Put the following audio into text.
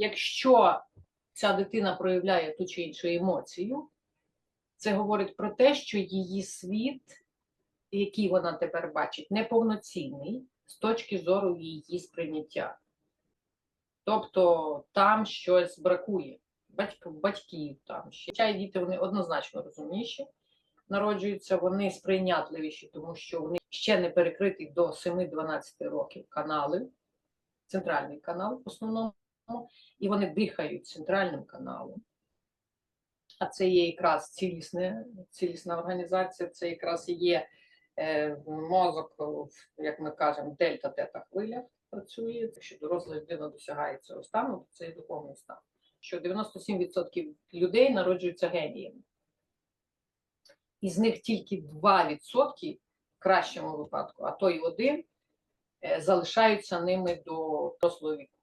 Якщо ця дитина проявляє ту чи іншу емоцію, це говорить про те, що її світ, який вона тепер бачить, неповноцінний з точки зору її сприйняття. Тобто там щось бракує. Батьк, батьків там ще. Хоча діти вони однозначно розумніші, народжуються, вони сприйнятливіші, тому що вони ще не перекриті до 7-12 років канали, центральний канал в основному, і вони дихають центральним каналом. А це є якраз цілісне, цілісна організація, це якраз є е, мозок, як ми кажемо, дельта-тета хвиля працює. Якщо доросла людина досягає цього стану, то це і духовний стан. Що 97% людей народжуються геніями. Із них тільки 2% в кращому випадку, а то й один е, залишаються ними до дорослого віку.